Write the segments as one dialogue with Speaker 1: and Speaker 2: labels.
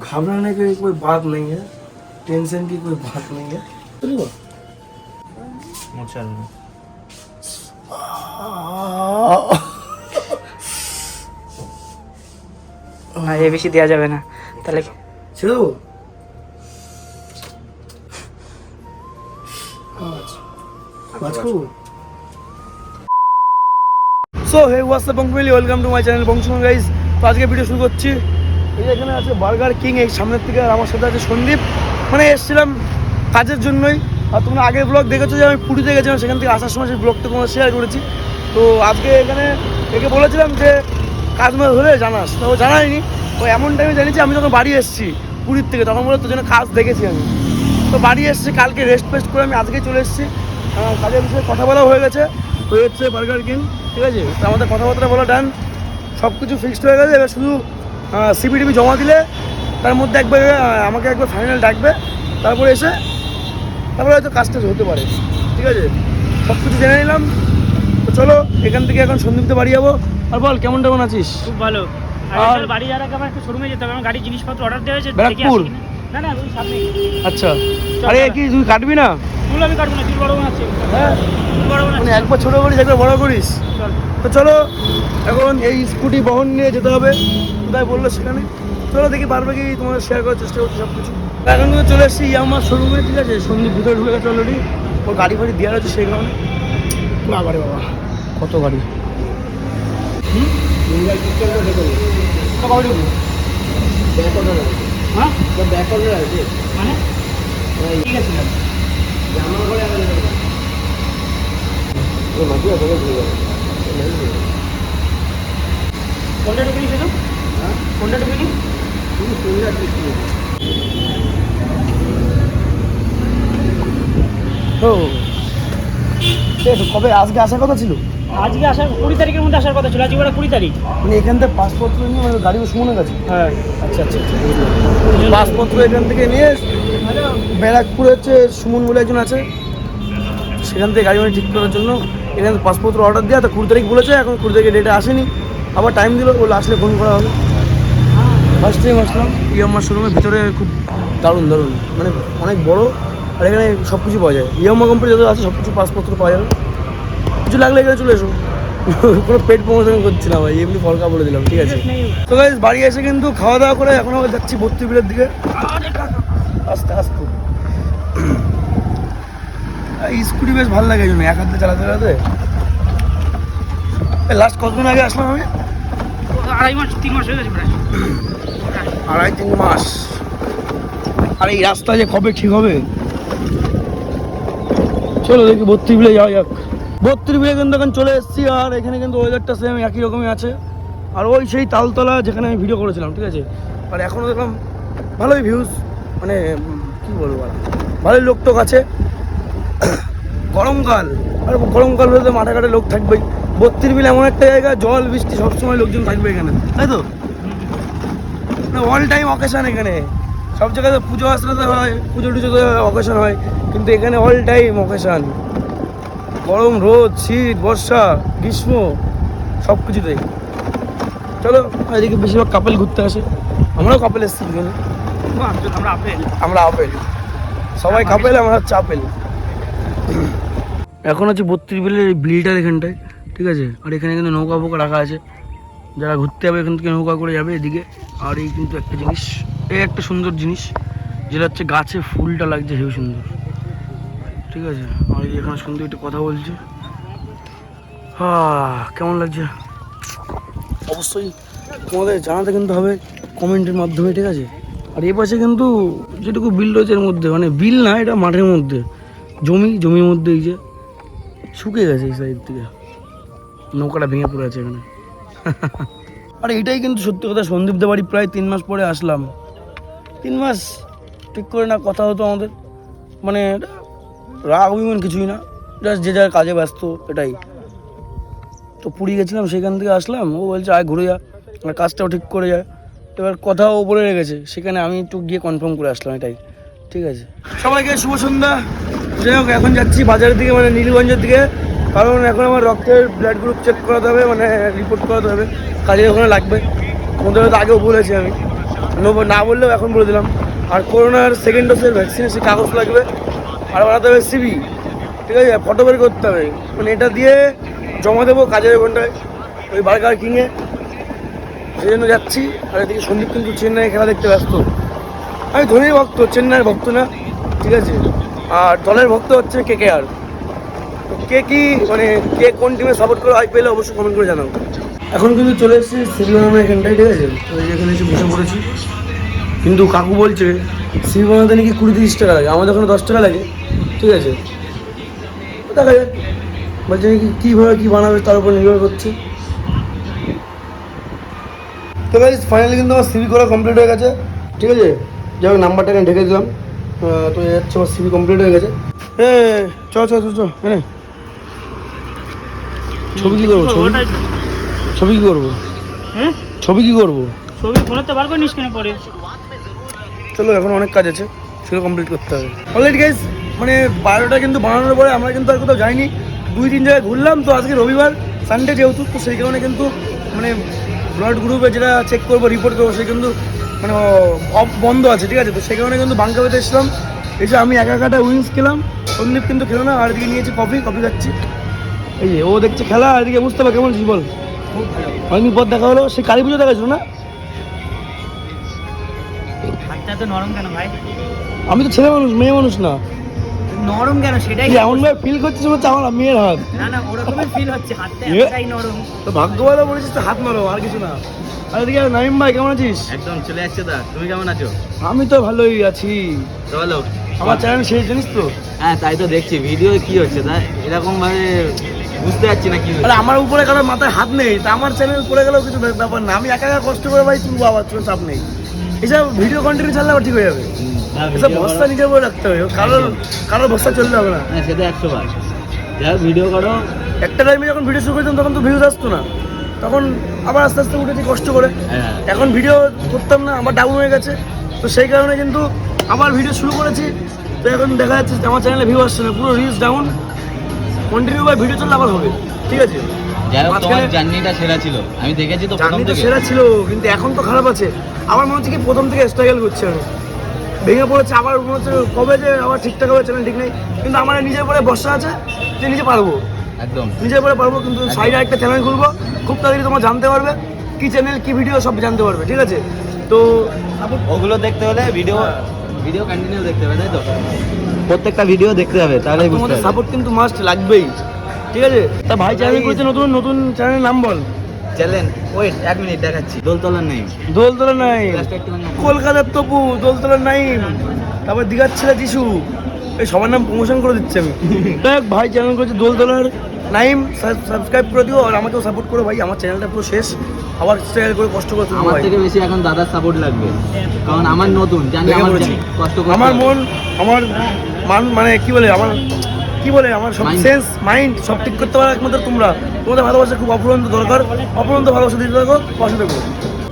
Speaker 1: घबराने की कोई बात नहीं है टेंशन की कोई बात नहीं है चलो
Speaker 2: মোচার
Speaker 3: না এ বেশি দেওয়া যাবে না তাহলে
Speaker 1: ছেড়ে দেবো so hey WhatsApp বংশমিলি welcome to my channel বংশমান guys তো আজকে ভিডিও শুরু করছি এই এখানে আছে বার্গার কিং, এই সামনের থেকে আর আমার সাথে আছে সন্দীপ। মানে এসেছিলাম কাজের জন্যই। আর তোমরা আগের ব্লগ দেখেছ যে আমি পুরীতে গেছিলাম, সেখান থেকে আসার সময় সেই ব্লগটা তোমার শেয়ার করেছি। তো আজকে এখানে একে বলেছিলাম যে কাজ মাছ হলে জানাস। তো ও জানায়নি। ও এমন টাইমে জানিয়েছি, আমি যখন বাড়ি এসেছি পুরীর থেকে, তখন বলে তোর জন্য কাজ দেখেছি আমি। তো বাড়ি এসেছি, কালকে রেস্ট ফেস্ট করে আমি আজকে চলে এসেছি। কাজের বিষয়ে কথা বলা হয়ে গেছে। হয়ে যাচ্ছে বার্গার কিং, ঠিক আছে? তো আমাদের কথাবার্তা বলা ডান সব কিছু ফিক্সড হয়ে গেছে, এবার শুধু সিবিটিভি জমা দিলে তার মধ্যে একবার আমাকে একবার ফাইনাল ডাকবে তারপরে এসে তারপরে হয়তো কাজটা হতে পারে ঠিক আছে? সব কিছু জেনে নিলাম। তো চলো এখান থেকে এখন সন্দীপতে বাড়ি যাব। আর বল কেমন কেমন আছিস?
Speaker 3: খুব ভালো। আর বাড়ি যাওয়ার আগে আমার একটু শোরুমে যেতে হবে। আমার গাড়ির জিনিসপত্র অর্ডার দেওয়া হয়েছে
Speaker 1: ব্যারাকপুর?
Speaker 3: না না ওই সামনে।
Speaker 1: আচ্ছা। আরে কি তুই কাটবি না?
Speaker 3: চুল আমি কাটবো না চুল বড় বানাচ্ছি
Speaker 1: হ্যাঁ?
Speaker 3: বড়
Speaker 1: মানে একবার ছোটো করিস একবার বড় করিস। তো চলো এখন এই স্কুটি বহন নিয়ে যেতে হবে। কোথায় বলল সেখানে। চলো দেখি পারবে কি তোমাদের শেয়ার করার চেষ্টা করছি সব কিছু এখন কিন্তু চলে এসেছি আমার শোরুমে ঠিক আছে? সন্দীপ ভিতরে ঢুকে গেছে অলরেডি ওর গাড়ি ফাড়ি দেওয়ার আছে সেই কারণে। বাবা রে বাবা। কত গাড়ি? ঢুকবো? হ্যাঁ?
Speaker 3: মানে? ঠিক আছে। কোনটা ঢুকিনি শুধু কোনটা ঢুকিনি
Speaker 1: ও। ঠিক কবে? আজকে আসার কথা ছিল?
Speaker 3: আজকে আসার কুড়ি তারিখের মধ্যে আসার কথা ছিল। আজকে ওরা কুড়ি তারিখ।
Speaker 1: মানে এখান থেকে পাসপোর্ট নিয়ে মানে গাড়ি সুমনের কাছে
Speaker 3: হ্যাঁ।
Speaker 1: আচ্ছা আচ্ছা পাসপত্র এখান থেকে নিয়ে ব্যারাকপুরে হচ্ছে সুমন বলে একজন আছে। সেখান থেকে গাড়ি বাড়ি ঠিক করার জন্য এখানে পাসপত্র অর্ডার দেওয়া তো কুড়ি তারিখ বলেছে এখন কুড়ি তারিখে ডেটে আসেনি। আবার টাইম দিল বলে আসলে ফোন করা হবে। ফার্স্ট টাইম আসলাম। ইয়াম্মার শোরুমের ভিতরে খুব দারুণ দারুণ। মানে অনেক বড়, আর এখানে সব কিছু পাওয়া যায়। ইয়াম্মা কোম্পানি যত আছে সব কিছু পাসপত্র পাওয়া যাবে। কিছু লাগলে এখানে চলে এসো। কোনো পেট প্রমোশন করছি না ভাই, এমনি ফলকা বলে দিলাম, ঠিক আছে। তো গাইজ বাড়ি এসে কিন্তু খাওয়া দাওয়া করে এখন আবার যাচ্ছি ভর্তি বিলের দিকে। আস্তে আস্তে। স্কুটি বেশ ভালো লাগে এই জন্য, এক হাতে চালাতে চালাতে। লাস্ট কতদিন আগে আসলাম আমি?
Speaker 3: আড়াই মাস, তিন মাস হয়ে গেছে প্রায়।
Speaker 1: আড়াই, তিন মাস। আর এই রাস্তা যে কবে ঠিক হবে? চলো দেখি, বত্রিশ বিলে যাওয়া যাক। বত্রিশ বিলে কিন্তু এখন চলে এসেছি, আর এখানে কিন্তু ওয়েদারটা সেম একই রকমই আছে। আর ওই সেই তালতলা যেখানে আমি ভিডিও করেছিলাম, ঠিক আছে? আর এখনও দেখলাম ভালোই ভিউজ মানে কি বলব আর? ভালোই লোক টোক আছে। গরমকাল, আর গরমকাল হলে তো মাঠে ঘাটে লোক থাকবেই। বত্রিশ বিল এমন একটা জায়গা জল বৃষ্টি সবসময় লোকজন থাকবে এখানে। তাই তো? অল টাইম অকেশন এখানে। সব জায়গাতে পুজো আসলে হয় পুজো টুজোতে অকেশন হয় কিন্তু এখানে অল টাইম অকেশন গরম রোদ শীত বর্ষা গ্রীষ্ম সব কিছুতেই চলো এদিকে বেশিরভাগ কাপেল ঘুরতে আসে। আমরাও কাপেল এসেছি এখানে
Speaker 3: আমরা আপেল।
Speaker 1: আমরা আপেল। সবাই কাপেল আমরা হচ্ছে আপেল। এখন হচ্ছে বত্রিশ বিলের এই বিলটার এখানটায়। ঠিক আছে? আর এখানে কিন্তু নৌকা ফৌকা রাখা আছে। যারা ঘুরতে যাবে এখান থেকে নৌকা করে যাবে এদিকে। আর এই কিন্তু একটা জিনিস, এই একটা সুন্দর জিনিস, যেটা হচ্ছে গাছে ফুলটা লাগছে, হেউ সুন্দর। ঠিক আছে? আর এখানে সুন্দর একটু কথা বলছে। হ্যাঁ কেমন লাগছে? অবশ্যই তোমাদের জানাতে কিন্তু হবে কমেন্টের মাধ্যমে, ঠিক আছে? আর এই পাশে কিন্তু যেটুকু বিল রয়েছে এর মধ্যে মানে বিল না, এটা মাঠের মধ্যে। জমি, জমির মধ্যে এই যে শুকিয়ে গেছে এই সাইড থেকে। নৌকাটা ভেঙে পড়ে আছে এখানে। আর এটাই কিন্তু সত্যি কথা, সন্দীপদের বাড়ি প্রায় তিন মাস পরে আসলাম। তিন মাস ঠিক করে না, কথা হতো আমাদের। মানে রাগ অভিমান কিছুই না জাস্ট যে যার কাজে ব্যস্ত, এটাই। তো পুরী গেছিলাম, সেখান থেকে আসলাম, ও বলছে, আয় ঘুরে যা, আর কাজটাও ঠিক করে যায় এবার কথাও ওপরে রেখেছে সেখানে আমি একটু গিয়ে কনফার্ম করে আসলাম, এটাই। ঠিক আছে। সবাইকে শুভ সন্ধ্যা। যাই হোক, এখন যাচ্ছি বাজারের দিকে মানে নীলগঞ্জের দিকে। কারণ এখন আমার রক্তের ব্লাড গ্রুপ চেক করাতে হবে মানে রিপোর্ট করাতে হবে। কাজে ওখানে লাগবে। তোমাদের হয়তো আগেও বলেছি আমি। না বললেও এখন বলে দিলাম। আর করোনার সেকেন্ড ডোজের ভ্যাকসিনেশন কাগজ লাগবে। আর বানাতে হবে সিবি ঠিক আছে? ফটো বের করতে হবে। মানে এটা দিয়ে জমা দেবো কাজের ঘন্টায় ওই বার্গার কিংয়ে সেই জন্য যাচ্ছি। আর এদিকে সন্দীপ কিন্তু চেন্নাই খেলা দেখতে ব্যস্ত। আমি ধোনির ভক্ত, চেন্নাইয়ের ভক্ত না। ঠিক আছে? আর দলের ভক্ত হচ্ছে কে কে আর কে কি মানে কে কোন টিমে সাপোর্ট করে আইপিএল অবশ্যই কমেন্ট করে জানাও। এখন কিন্তু চলে এসেছি সিরিবানামের এখানটায় ঠিক আছে? এই এখানে এসে বসে পড়েছি। কিন্তু কাকু বলছে বানাতে নাকি কুড়ি তিরিশ টাকা লাগে? আমাদের ওখানে দশ টাকা লাগে। ঠিক আছে? দেখা যাক। বলছে নাকি কীভাবে কী বানাবে তার উপর নির্ভর করছে। তো গাইজ ফাইনালি কিন্তু আমার সিবি করা কমপ্লিট হয়ে গেছে। ঠিক আছে? যাই হোক নাম্বারটা এখানে ঢেকে দিলাম। তো হচ্ছে আমার সিবি কমপ্লিট হয়ে গেছে। হ্যাঁ চ চ চ হ্যাঁ ছবি কি করব? ছবি ছবি কি করব?
Speaker 3: হ্যাঁ
Speaker 1: ছবি কি করব?
Speaker 3: ছবি ফোনে তো বার করে নিস কেন পরে?
Speaker 1: চলো এখন অনেক কাজ আছে সেগুলো কমপ্লিট করতে হবে। অলরেডি গাইজ মানে বারোটা কিন্তু বানানোর পরে আমরা কিন্তু আর কোথাও যাইনি। দুই তিন জায়গায় ঘুরলাম তো আজকে রবিবার সানডে যেহেতু তো সেই কারণে কিন্তু মানে ব্লাড গ্রুপে যেটা চেক করব রিপোর্ট করব সে কিন্তু মানে অফ বন্ধ আছে ঠিক আছে? তো সেই কারণে কিন্তু বাঙ্কা পেতে এসলাম এসে আমি একা একাটা উইংস খেলাম। সন্দীপ কিন্তু খেলো না আর দিকে নিয়েছি কফি কফি খাচ্ছি। এই যে ও দেখছে খেলা এদিকে মুস্তাফা কেমন আছিস বল? অনেকদিন পর দেখা হলো সে কালী পুজো দেখাচ্ছিল না?
Speaker 3: হাতটা তো নরম কেন ভাই?
Speaker 1: আমি তো ছেলে মানুষ মেয়ে মানুষ না।
Speaker 3: নরম কেন? সেটাই
Speaker 1: তুই এমন ভাবে ফিল করছিস হচ্ছে আমার মেয়ের হাত।
Speaker 3: না না ওরকমই ফিল হচ্ছে হাতটা এতটাই নরম।
Speaker 1: তো ভাগ্য ভালো বলেছিস তো হাত মারো আর কিছু না। আর এদিকে নাইম ভাই কেমন আছিস?
Speaker 2: একদম চলে দা তুমি কেমন আছো?
Speaker 1: আমি তো ভালোই আছি।
Speaker 2: চলো
Speaker 1: আমার চ্যানেল শেষ জানিস তো?
Speaker 2: হ্যাঁ তাই তো দেখছি ভিডিও কি হচ্ছে তাই এরকম ভাবে বুঝতে পারছি না কি
Speaker 1: আরে আমার উপরে কারও মাথায় হাত নেই তা আমার চ্যানেল পড়ে গেলেও কিছু ব্যাপার না। আমি একা একা কষ্ট করে ভাই তুলবো আবার তোর চাপ নেই। এসব ভিডিও কন্টিনিউ চাললে আবার ঠিক হয়ে যাবে। এসব ভরসা নিজের উপরে রাখতে হবে। কারোর কারোর ভরসা চললে হবে না।
Speaker 2: হ্যাঁ সেটা একশো বার। যাই ভিডিও করো।
Speaker 1: একটা টাইমে যখন ভিডিও শুরু করতাম তখন তো ভিউজ আসতো না। তখন আবার আস্তে আস্তে উঠেছি কষ্ট করে।
Speaker 2: হ্যাঁ।
Speaker 1: এখন ভিডিও করতাম না আমার ডাউন হয়ে গেছে। তো সেই কারণে কিন্তু আবার ভিডিও শুরু করেছি। তো এখন দেখা যাচ্ছে যে আমার চ্যানেলে ভিউ আসছে না পুরো রিলস ডাউন কন্টিনিউ ভাবে ভিডিও চললে আবার হবে। ঠিক আছে?
Speaker 2: যাই হোক তোমার জার্নিটা সেরা ছিল। আমি দেখেছি তো প্রথম থেকে।
Speaker 1: সেরা ছিল কিন্তু এখন তো খারাপ আছে। আমার মনে হচ্ছে কি প্রথম থেকে স্ট্রাগল করছি আমি। ভেঙে পড়েছে আবার মনে হচ্ছে কবে যে আবার ঠিকঠাক হবে চ্যানেল ঠিক নেই। কিন্তু আমার নিজের পরে বর্ষা আছে যে নিজে পারব।
Speaker 2: একদম।
Speaker 1: নিজের পরে পারব কিন্তু সাইডে একটা চ্যানেল খুলবো। খুব তাড়াতাড়ি তোমার জানতে পারবে কি চ্যানেল কি ভিডিও সব জানতে পারবে ঠিক আছে? তো
Speaker 2: ওগুলো দেখতে হলে ভিডিও ভিডিও কন্টিনিউ দেখতে হবে তাই তো? প্রত্যেকটা ভিডিও দেখতে হবে তাহলে বুঝতে
Speaker 1: তোমাদের
Speaker 2: হবে
Speaker 1: সাপোর্ট কিন্তু মাস্ট লাগবেই। ঠিক আছে? তা ভাই চ্যানেল করেছে নতুন নতুন চ্যানেলের নাম বল।
Speaker 2: চ্যালেঞ্জ ওয়েট এক মিনিট দেখাচ্ছি। দোলতলার নেই
Speaker 1: দোলতলা নাই কলকাতার তপু দোলতলার নাইম। তারপর দীঘার ছেলে যিশু। এই সবার নাম প্রমোশন করে দিচ্ছি আমি। দেখ ভাই চ্যানেল করেছে দোলতলার নাইম। সাবস্ক্রাইব করে দিও আর আমাকেও সাপোর্ট করো ভাই। আমার চ্যানেলটা পুরো শেষ। আবার স্ট্রাগল করে কষ্ট
Speaker 2: আমার থেকে বেশি এখন দাদার সাপোর্ট লাগবে। কারণ আমার নতুন জানি আমার কষ্ট
Speaker 1: আমার মন আমার মান মানে কি বলে আমার কি বলে আমার সব সেন্স মাইন্ড সব ঠিক করতে পারো একমাত্র তোমরা। তোমাদের ভালোবাসা খুব অপরন্ত দরকার। অপরন্ত ভালোবাসা দিতে থাকো পাশে থাকো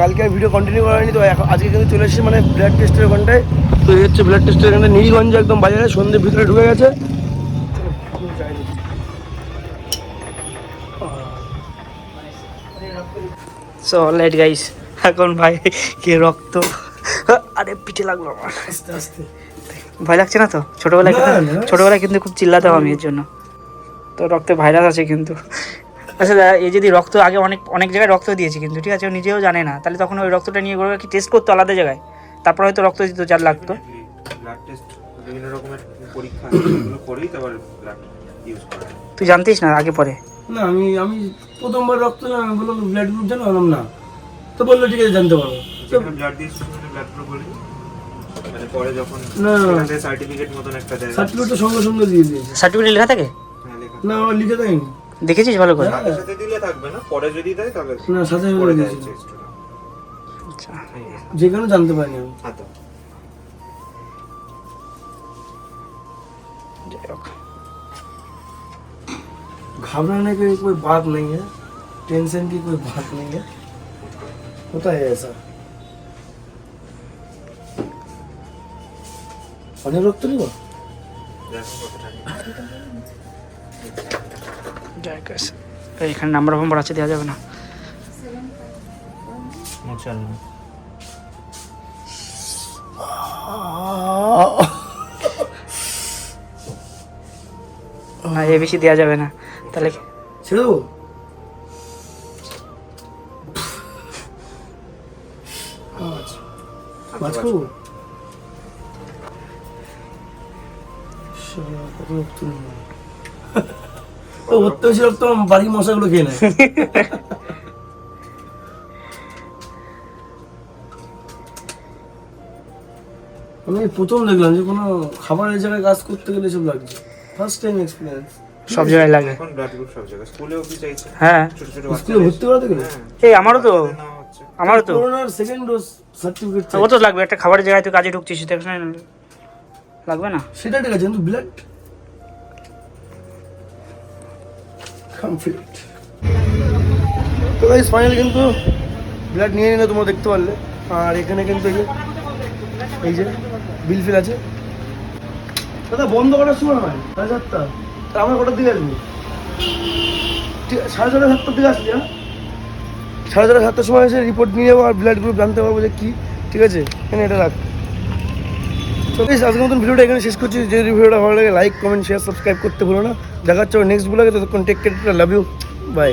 Speaker 1: কালকে ভিডিও কন্টিনিউ করানি তো এখন আজকে কিন্তু চলে এসেছি মানে ব্লাড টেস্টের ওখানটায় তো এই হচ্ছে ব্লাড টেস্টের এখানে নীলগঞ্জ একদম বাজারে সন্ধ্যের ভিতরে ঢুকে গেছে।
Speaker 3: সো লাইট গাইস এখন ভাই কে রক্ত? আরে পিঠে লাগল আমার।
Speaker 1: আস্তে আস্তে।
Speaker 3: ভয় লাগছে না তো? ছোটবেলায়। ছোটবেলায় কিন্তু খুব চিল্লাতাম আমি এর জন্য। তো রক্তে ভাইরাস আছে কিন্তু। আচ্ছা দাদা এই যদি রক্ত আগে অনেক অনেক জায়গায় রক্ত দিয়েছি কিন্তু ঠিক আছে? ও নিজেও জানে না। তাহলে তখন ওই রক্তটা নিয়ে করে কি টেস্ট করতো আলাদা জায়গায়? তারপর হয়তো রক্ত দিত যার লাগতো।
Speaker 4: ব্লাড টেস্ট বিভিন্ন রকমের পরীক্ষা এগুলো করেই তারপর ব্লাড ইউজ করা।
Speaker 3: তুই জানতিস না আগে পরে?
Speaker 1: না আমি আমি প্রথমবার রক্ত না ব্লাড গ্রুপ জানো? না। তো বলল ঠিক আছে জানতে পারব।
Speaker 4: ব্লাড দিয়েছি ব্লাড গ্রুপ বলি মানে পরে যখন
Speaker 1: না।
Speaker 4: সেখান থেকে সার্টিফিকেট মতন একটা দেয়
Speaker 1: সার্টিফিকেট তো সঙ্গে সঙ্গে দিয়ে দিয়েছে
Speaker 3: সার্টিফিকেট লেখা থাকে
Speaker 4: হ্যাঁ, লেখা।
Speaker 1: না আমার লিখে দেয়নি
Speaker 3: দেখেছিস ভালো করে
Speaker 4: সাথে সাথে দিলে থাকবে না পরে যদি দেয় তাহলে
Speaker 1: না সাথে
Speaker 4: পরে
Speaker 1: করে
Speaker 4: দেয়
Speaker 1: দিয়েছিল
Speaker 4: চেষ্টা
Speaker 3: আচ্ছা
Speaker 1: যেখানে জানতে পারিনি আমি
Speaker 4: হ্যাঁ তো
Speaker 3: যাই হোক
Speaker 1: घबराने की कोई बात नहीं है टेंशन की कोई बात नहीं है होता है ऐसा অনেক রক্ত নিব?
Speaker 4: দেখো কতটা
Speaker 3: যাই হোক, এই এখানে নাম্বার ফাম্বার আছে দেওয়া যাবে না। না এ বেশি দেওয়া যাবে না। তাহলে
Speaker 1: ছেড়ে আচ্ছা। মাছ খাব? ভর্তি বেশি রক্ত বাড়ির মশাগুলো খেয়ে নেয়। আমি প্রথম দেখলাম যে কোনো খাবারের জায়গায় কাজ করতে গেলে সব লাগছে ফার্স্ট টাইম এক্সপিরিয়েন্স
Speaker 3: সব জায়গায় লাগে।
Speaker 4: এখন ব্লাড গ্রুপ সব জায়গায়। স্কুলেও কি চাইছে।
Speaker 3: হ্যাঁ।
Speaker 4: ছোট ছোট
Speaker 1: স্কুলে ভর্তি করাতে গেলে?
Speaker 3: এই আমারও তো। আমারও তো।
Speaker 1: করোনার সেকেন্ড ডোজ সার্টিফিকেট
Speaker 3: ও তো লাগবে। একটা খাবারের জায়গায় তুই কাজে ঢুকছিস সেটা লাগবে না?
Speaker 1: সেটা ঠিক আছে কিন্তু ব্লাড কমপ্লিট তো গাইস ফাইনাল কিন্তু ব্লাড নিয়ে নিলে তোমরা দেখতে পারলে। আর এখানে কিন্তু এই যে এই যে বিল ফিল আছে। দাদা, বন্ধ করার সময় নয় সাড়ে সাতটা। তা আমরা কটার দিকে আসব? সাড়ে ছটা, সাতটার দিকে আসছি হ্যাঁ? সাড়ে ছটা, সাতটার সময় এসে রিপোর্ট নিয়ে যাব আর ব্লাড গ্রুপ জানতে পারব যে কী। ঠিক আছে? এখানে এটা রাখ। তো আজকের মতন ভিডিওটা এখানে শেষ করছি। যে ভিডিওটা ভালো লাগে লাইক কমেন্ট শেয়ার সাবস্ক্রাইব করতে ভুলো না। দেখা হচ্ছে নেক্সট ব্লগে ততক্ষণ টেক কেটে লাভ ইউ বাই